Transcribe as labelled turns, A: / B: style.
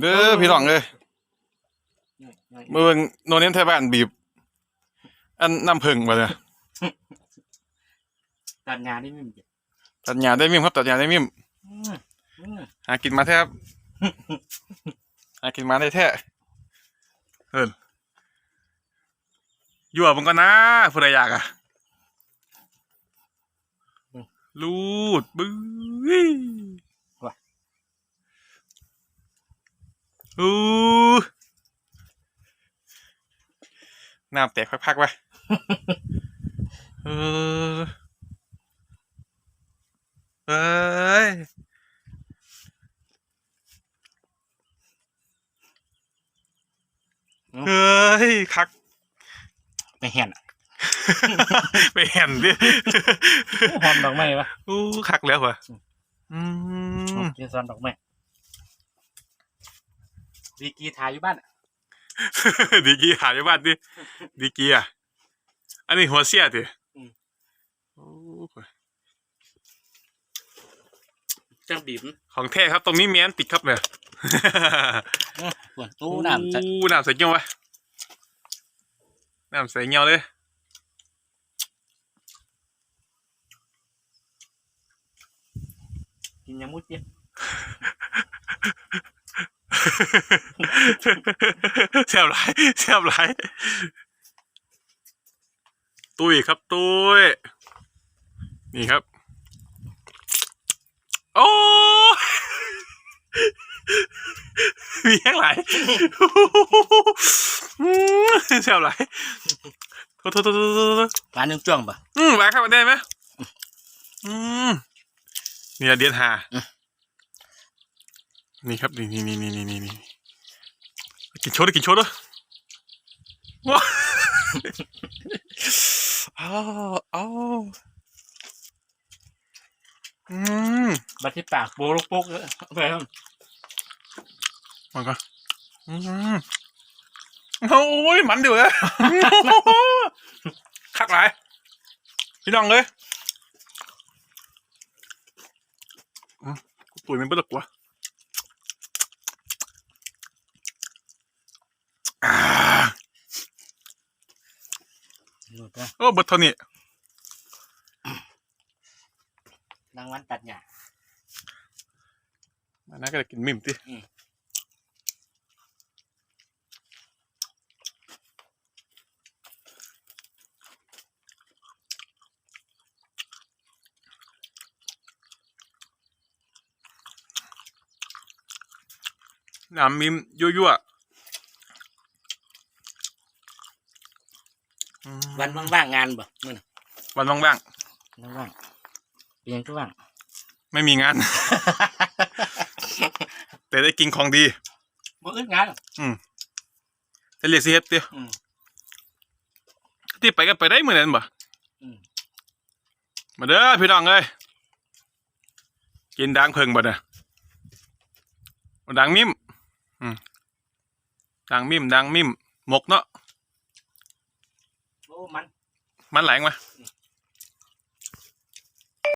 A: เด้อพี่น้องเอ้ย
B: นี่นี่
A: เบิ่งโนเนียนไทยบ้านบีบ อันน้ำผึ้งบ่เนี่ย
B: ตัดงานนี่ไม่มี
A: ตัดหญ้าได้มิมครับตัดหญ้าได้มิม
B: อืมอืม
A: หากินมาแทบหากินมาได้แท้เอิ้นยั่วมันก็นะผู้ใดอยากอะลูดบึ้ย อู้น้ำแตกพักๆไปเออเอ้ยเฮ้ยคัก
B: ไปเห็นอะ
A: ไปเห็นดิ
B: หอมดอกไม้ปะ
A: อู้คักแล้วเหรออืม
B: เจสันดอกไม้ ดีกีทายอยู่บ้านอะ
A: ดีกีหายไปบ้านดิดีกีอะอันนี้หัวเสียดิโอ้
B: จังบีบ
A: ของแท้ครับตรงนี้มีอันติดครับเนี่ย
B: ส่วนตู้น้ำจะ
A: อู้น้ำใส่เงี้ยววะน้ำใส่เงี้ยวเลย
B: กินยามุดเจี๊ยบ
A: แซ่บหลายแซ่บหลายตุ้ยครับตุ้ยนี่ครับ โอ้มีแห้งหลายอืมแซ่บหลายโทษโทษโทษโทษโทษโทษ
B: ร้านนึงจ้วงปะ
A: อืมหลายครับได้ไหมอืมนี่ละเดียนหา
B: อืม
A: นี่ครับนี่นี่นี่นี่นี่นี่กินโชว์ด้วยกินโชว์ด้วยว้าวอ้าวอ้าวอืม
B: บัดที่ปากโบลูกปุ๊กเลยไปครับ
A: มันก็อืมโอ้ยมันเดือดคักหลายพี่น้องเลยอืมกูตุ๋ยมันเปลือกวะอ่า
B: หลุด นะ
A: โอ้เบดเท่านี้
B: รางวัลตัดหญ้า
A: มันน่าจะกินมิ่มติ
B: อืม
A: น้ำมิมยั่วๆอืม
B: วันว่างๆงานบ่มื่อน่ะ
A: วันว่าง
B: วันว่างเปลี่ยนก็ว่าง
A: ๆไม่มีงาน แต่ได้กินของดี
B: บ่อึดงานหรอก
A: จะเรียกสิเฮ็ดเตี้ย
B: อืม
A: ที่ไปก็ไปได้เหมือนกันบ่
B: อืม
A: มาเด้อพี่น้องเอ้ยกินดังเพิงบ่เนี่ยดังมิมอืมดังมิมดังมิมหมกเนาะ
B: โอ้มัน
A: มันไหลมา